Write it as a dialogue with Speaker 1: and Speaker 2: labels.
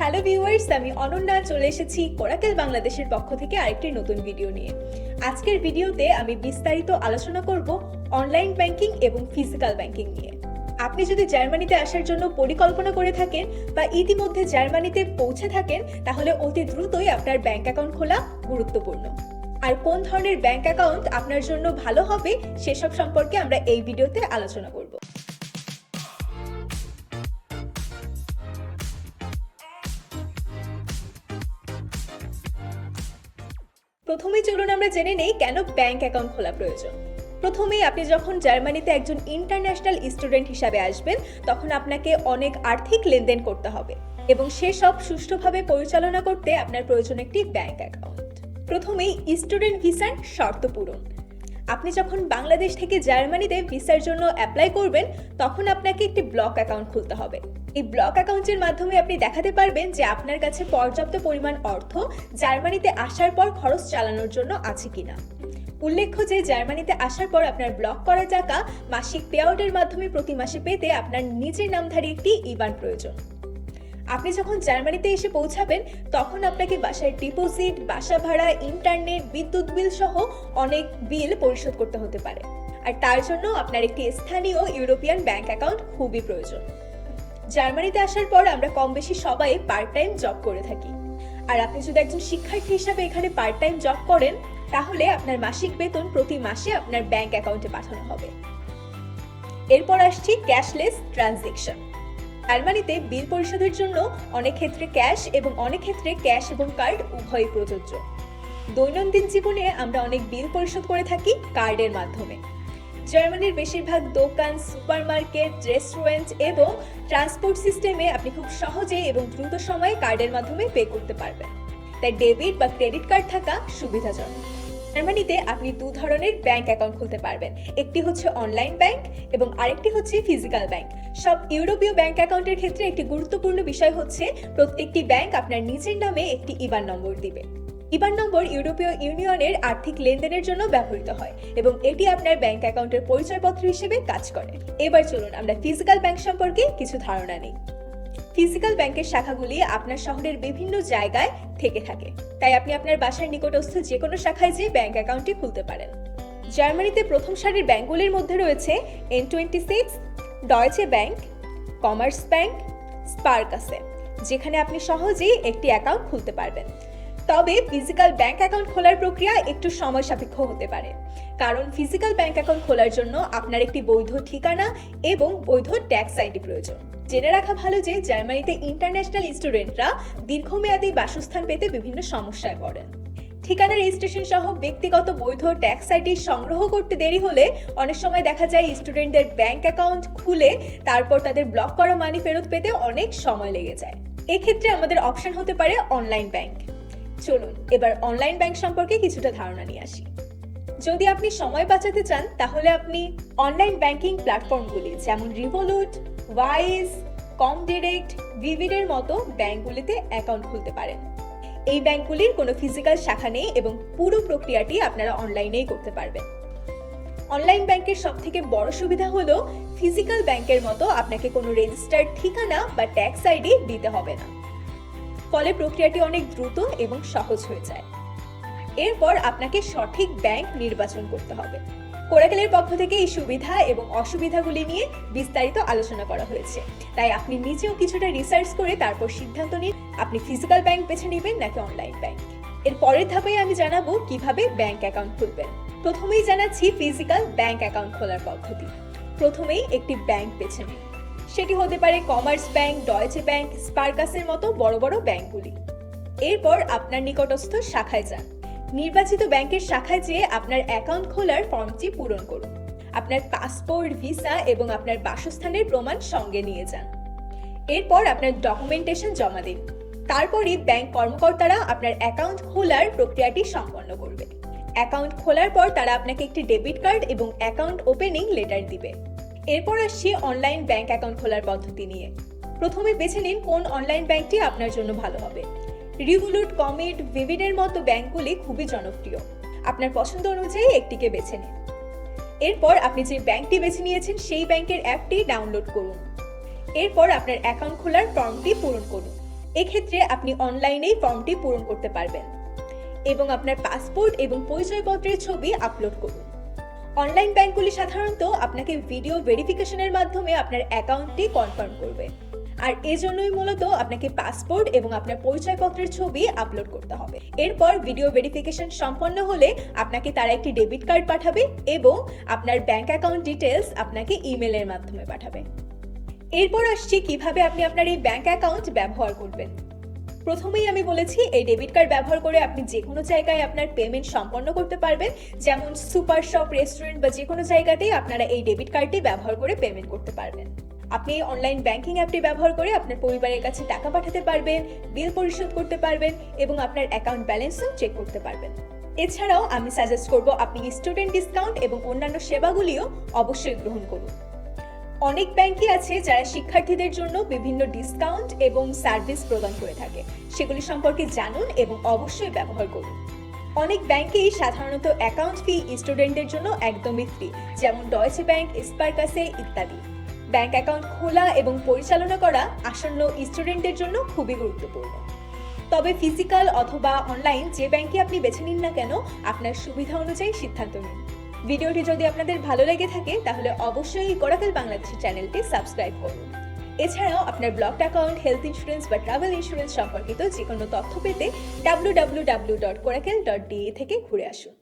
Speaker 1: Hello viewers আমি অনন্যা চলে এসেছি কোরাকেল বাংলাদেশের পক্ষ থেকে আরেকটি নতুন ভিডিও নিয়ে। আজকের ভিডিওতে আমি বিস্তারিত আলোচনা করব অনলাইন ব্যাংকিং এবং ফিজিক্যাল ব্যাংকিং নিয়ে। আপনি যদি জার্মানিতে আসার জন্য পরিকল্পনা করে থাকেন বা ইতিমধ্যে জার্মানিতে পৌঁছে থাকেন, তাহলে অতি দ্রুতই আপনার ব্যাংক অ্যাকাউন্ট খোলা গুরুত্বপূর্ণ। আর কোন ধরনের ব্যাংক অ্যাকাউন্ট আপনার জন্য ভালো হবে, সেসব সম্পর্কে আমরা এই ভিডিওতে আলোচনা করব। প্রথমেই চলুন আমরা জেনে নেই কেন ব্যাংক অ্যাকাউন্ট খোলা প্রয়োজন। প্রথমেই আপনি যখন জার্মানিতে একজন ইন্টারন্যাশনাল স্টুডেন্ট হিসাবে আসবেন, তখন আপনাকে অনেক আর্থিক লেনদেন করতে হবে এবং সেসব সুষ্ঠুভাবে পরিচালনা করতে আপনার প্রয়োজন একটি ব্যাংক অ্যাকাউন্ট। প্রথমেই স্টুডেন্ট ভিসার শর্ত পূরণ। আপনি যখন বাংলাদেশ থেকে জার্মানিতে ভিসার জন্য অ্যাপ্লাই করবেন, তখন আপনাকে একটি ব্লক অ্যাকাউন্ট খুলতে হবে। এই ব্লক অ্যাকাউন্টের মাধ্যমে আপনি দেখাতে পারবেন যে আপনার কাছে পর্যাপ্ত পরিমাণ অর্থ জার্মানিতে আসার পর খরচ চালানোর জন্য আছে কিনা। উল্লেখ্য যে জার্মানিতে আসার পর আপনার ব্লক করা টাকা মাসিক পেআউটের মাধ্যমে প্রতি মাসে পেতে আপনার নিজের নামধারী একটি ইবান প্রয়োজন। আপনি যখন জার্মানিতে এসে পৌঁছাবেন, তখন আপনাকে বাসার ডিপোজিট, বাসা ভাড়া, ইন্টারনেট, বিদ্যুৎ বিল সহ অনেক বিল পরিশোধ করতে হতে পারে। আর তার জন্য আপনার একটি স্থানীয় ইউরোপিয়ান ব্যাংক অ্যাকাউন্ট খুবই প্রয়োজন। জার্মানিতে আসার পর আমরা কম বেশি সবাই পার্ট টাইম জব করে থাকি। আর আপনি যদি একজন শিক্ষার্থী হিসাবে এখানে পার্ট টাইম জব করেন, তাহলে আপনার মাসিক বেতন প্রতি মাসে আপনার ব্যাংক অ্যাকাউন্টে পাঠানো হবে। এরপর আসছি ক্যাশলেস ট্রানজেকশন জার্মানিতে বিল পরিশোধের জন্য অনেক ক্ষেত্রে ক্যাশ এবং অনেক ক্ষেত্রে ক্যাশ এবং কার্ড উভয়ই প্রযোজ্য। দৈনন্দিন জীবনে আমরা অনেক বিল পরিশোধ করে থাকি কার্ডের মাধ্যমে। জার্মানির বেশিরভাগ দোকান, সুপারমার্কেট, রেস্টুরেন্ট এবং ট্রান্সপোর্ট সিস্টেমে আপনি খুব সহজে এবং দ্রুত সময়ে কার্ডের মাধ্যমে পে করতে পারবেন। তাই ডেবিট বা ক্রেডিট কার্ড থাকা সুবিধাজনক। জার্মানিতে আপনি দু ধরনের ব্যাংক অ্যাকাউন্ট খুলতে পারবেন। একটি হচ্ছে অনলাইন ব্যাংক এবং আরেকটি হচ্ছে ফিজিক্যাল ব্যাংক। সব ইউরোপীয় ব্যাংক অ্যাকাউন্টের ক্ষেত্রে একটি গুরুত্বপূর্ণ বিষয় হচ্ছে, প্রত্যেকটি ব্যাংক আপনার নিজের নামে একটি ইবান নম্বর দিবে। ইবান নম্বর ইউরোপীয় ইউনিয়নের আর্থিক লেনদেনের জন্য ব্যবহৃত হয় এবং এটি আপনার ব্যাংক অ্যাকাউন্টের পরিচয়পত্র হিসেবে কাজ করে। এবার চলুন আমরা ফিজিক্যাল ব্যাংক সম্পর্কে কিছু ধারণা নিই। ফিজিক্যাল ব্যাংকের শাখাগুলি আপনার শহরের বিভিন্ন জায়গায় থেকে থাকে। তাই আপনি আপনার বাসার নিকটস্থ যে কোনো শাখায় যেয়ে ব্যাংক অ্যাকাউন্টটি খুলতে পারেন। জার্মানিতে প্রথম সারির ব্যাংকগুলির মধ্যে রয়েছে N twenty six Deutsche Bank Commerzbank Sparkasse যেখানে আপনি সহজেই একটি অ্যাকাউন্ট খুলতে পারবেন। তবে ফিজিক্যাল ব্যাংক অ্যাকাউন্ট খোলার প্রক্রিয়া একটু সময় সাপেক্ষ হতে পারে। কারণ ফিজিক্যাল ব্যাংক অ্যাকাউন্ট খোলার জন্য আপনার একটি বৈধ ঠিকানা এবং বৈধ ট্যাক্স আইডি প্রয়োজন। জেনে রাখা ভালো যে জার্মানিতে ইন্টারন্যাশনাল স্টুডেন্টরা দীর্ঘমেয়াদী বাসস্থান পেতে বিভিন্ন সমস্যায় পড়েন। ঠিকানা রেজিস্ট্রেশন সহ ব্যক্তিগত বৈধ ট্যাক্স আইডি সংগ্রহ করতে দেরি হলে অনেক সময় দেখা যায় স্টুডেন্টদের ব্যাংক অ্যাকাউন্ট খুলে তারপর তাদের ব্লক করা মানি ফেরত পেতে অনেক সময় লেগে যায়। এক্ষেত্রে আমাদের অপশন হতে পারে অনলাইন ব্যাংক চলুন, এবার অনলাইন ব্যাংক সম্পর্কে কিছুটা ধারণা নিয়ে আসি। যদি আপনি সময় বাঁচাতে চান, তাহলে আপনি অনলাইন ব্যাংকিং প্ল্যাটফর্মগুলি যেমন রিভোলুট ওয়াইজ কম ডিরেক্ট ভিভিডের মতো ব্যাংকগুলিতে অ্যাকাউন্ট খুলতে পারেন। এই ব্যাংকগুলির কোনো ফিজিক্যাল শাখা নেই এবং পুরো প্রক্রিয়াটি আপনারা অনলাইনেই করতে পারবেন। অনলাইন ব্যাংকের সব থেকে বড় সুবিধা হলো ফিজিক্যাল ব্যাংকের মতো আপনাকে কোনো রেজিস্টার্ড ঠিকানা বা ট্যাক্স আইডি দিতে হবে না। ফলে প্রক্রিয়াটি অনেক দ্রুত এবং সহজ হয়ে যায়। এরপর আপনাকে সঠিক ব্যাংক নির্বাচন করতে হবে। কোরাকেলের পক্ষ থেকে এই সুবিধা এবং অসুবিধাগুলি নিয়ে বিস্তারিত আলোচনা করা হয়েছে। তাই আপনি নিজেও কিছুটা রিসার্চ করে তারপর সিদ্ধান্ত নিন, আপনি ফিজিক্যাল ব্যাংক বেছে নেবেন নাকি অনলাইন ব্যাংক এর পরের ধাপে আমি জানাব কীভাবে ব্যাংক অ্যাকাউন্ট খুলবেন। প্রথমেই জানাচ্ছি ফিজিক্যাল ব্যাংক অ্যাকাউন্ট খোলার পদ্ধতি। প্রথমেই একটি ব্যাংক বেছে নিন। সেটি হতে পারে কমার্স ব্যাংক ডয়েচে ব্যাংক স্পার্কাসের মতো বড় বড় ব্যাংকগুলি। এরপর আপনার নিকটস্থ শাখায় যান। নির্বাচিত ব্যাংকের শাখায় যেয়ে আপনার অ্যাকাউন্ট খোলার ফর্মটি পূরণ করুন। আপনার পাসপোর্ট, ভিসা এবং আপনার বাসস্থানের প্রমাণ সঙ্গে নিয়ে যান। এরপর আপনার ডকুমেন্টেশন জমা দিন। তারপরই ব্যাংক কর্মকর্তারা আপনার অ্যাকাউন্ট খোলার প্রক্রিয়াটি সম্পন্ন করবে। অ্যাকাউন্ট খোলার পর তারা আপনাকে একটি ডেবিট কার্ড এবং অ্যাকাউন্ট ওপেনিং লেটার দিবে। এরপর আসছি অনলাইন ব্যাংক অ্যাকাউন্ট খোলার পদ্ধতি নিয়ে। প্রথমে বেছে নিন কোন অনলাইন ব্যাংকটি আপনার জন্য ভালো হবে। রিভুলুট কমিট ভিভিডের মতো ব্যাংকগুলি খুবই জনপ্রিয়। আপনার পছন্দ অনুযায়ী একটিকে বেছে নিন। এরপর আপনি যে ব্যাংকটি বেছে নিয়েছেন সেই ব্যাংকের অ্যাপটি ডাউনলোড করুন। এরপর আপনার অ্যাকাউন্ট খোলার ফর্মটি পূরণ করুন। এক্ষেত্রে আপনি অনলাইনেই ফর্মটি পূরণ করতে পারবেন। এবং আপনার পাসপোর্ট এবং পরিচয়পত্রের ছবি আপলোড করুন। অনলাইন ব্যাংকগুলি সাধারণত আপনাকে ভিডিও ভেরিফিকেশনের মাধ্যমে আপনার অ্যাকাউন্টটি কনফার্ম করবে। আর এজন্যই মূলত আপনাকে পাসপোর্ট এবং আপনার পরিচয়পত্রের ছবি আপলোড করতে হবে। এরপর ভিডিও ভেরিফিকেশন সম্পন্ন হলে আপনাকে তারা একটি ডেবিট কার্ড পাঠাবে এবং আপনার ব্যাংক অ্যাকাউন্ট ডিটেলস আপনাকে ইমেলের মাধ্যমে পাঠাবে। এরপর আসছি কীভাবে আপনি আপনার এই ব্যাংক অ্যাকাউন্ট ব্যবহার করবেন। প্রথমেই আমি বলেছি, এই ডেবিট কার্ড ব্যবহার করে আপনি যে কোনো জায়গায় আপনার পেমেন্ট সম্পন্ন করতে পারবেন। যেমন সুপার শপ রেস্টুরেন্ট বা যে কোনো জায়গাতেই আপনারা এই ডেবিট কার্ডটি ব্যবহার করে পেমেন্ট করতে পারবেন। আপনি অনলাইন ব্যাংকিং অ্যাপটি ব্যবহার করে আপনার পরিবারের কাছে টাকা পাঠাতে পারবেন বিল পরিশোধ করতে পারবেন এবং আপনার অ্যাকাউন্ট ব্যালেন্সও চেক করতে পারবেন। এছাড়াও আমি সাজেস্ট করব, আপনি স্টুডেন্ট ডিসকাউন্ট এবং অন্যান্য সেবাগুলিও অবশ্যই গ্রহণ করুন। অনেক ব্যাংকই আছে যারা শিক্ষার্থীদের জন্য বিভিন্ন ডিসকাউন্ট এবং সার্ভিস প্রদান করে থাকে। সেগুলি সম্পর্কে জানুন এবং অবশ্যই ব্যবহার করুন। অনেক ব্যাংকেই সাধারণত অ্যাকাউন্ট ফি স্টুডেন্টদের জন্য একদমই ফ্রি যেমন ডয়েচে ব্যাংক স্পার্কাসে ইত্যাদি। ব্যাংক অ্যাকাউন্ট খোলা এবং পরিচালনা করা আসন্ন স্টুডেন্টদের জন্য খুবই গুরুত্বপূর্ণ। তবে ফিজিক্যাল অথবা অনলাইন যে ব্যাংকে আপনি বেছে নিন না কেন, আপনার সুবিধা অনুযায়ী সিদ্ধান্ত নিন। ভিডিওটি যদি আপনাদের ভালো লেগে থাকে, তাহলে অবশ্যই করাকাল বাংলাদেশের চ্যানেলটি সাবস্ক্রাইব করুন। এছাড়াও আপনার ব্লকড অ্যাকাউন্ট, হেলথ ইন্স্যুরেন্স বা ট্রাভেল ইন্স্যুরেন্স সম্পর্কিত যে কোনো তথ্য পেতে W W W dot dot থেকে ঘুরে আসুন।